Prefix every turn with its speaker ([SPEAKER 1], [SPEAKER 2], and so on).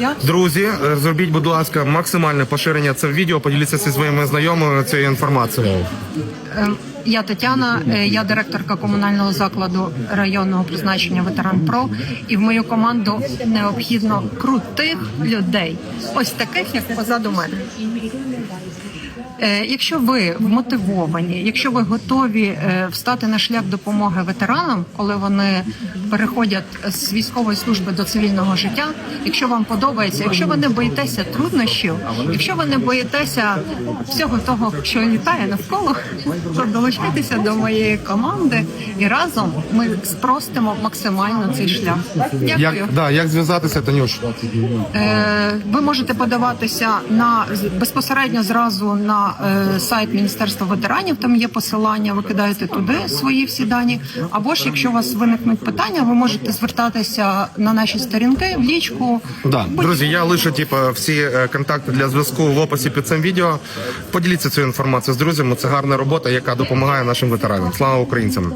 [SPEAKER 1] Я
[SPEAKER 2] Друзі, е, зробіть, будь ласка, максимальне поширення цього відео. Поділіться зі своїми знайомими цією інформацією.
[SPEAKER 1] Я Тетяна, е, я директорка комунального закладу районного призначення Ветеран Про, і в мою команду необхідно крутих людей, ось таких, як позаду мене. Е, Якщо ви вмотивовані, якщо ви готові е, встати на шлях допомоги ветеранам, коли вони переходять з військової служби до цивільного життя, якщо вам подобається, якщо ви не боїтеся труднощів, якщо ви не боїтеся всього того, що літає навколо, то долучайтеся до моєї команди і разом ми спростимо максимально цей шлях. Дякую.
[SPEAKER 2] Як, да, як зв'язатися, Танюш?
[SPEAKER 1] Е, Ви можете подаватися на безпосередньо зразу на е, сайт Міністерства ветеранів. Там є посилання. Ви кидаєте туди свої всі дані. Або ж якщо у вас виникнуть питання, ви можете звертатися на наші сторінки в лічку.
[SPEAKER 2] Да. Друзі, я лишу типу, всі е, контакти для зв'язку в описі під цим відео. Поділіться цією інформацією з друзями. Це гарна робота, яка допомагає нашим ветеранам. Слава українцям!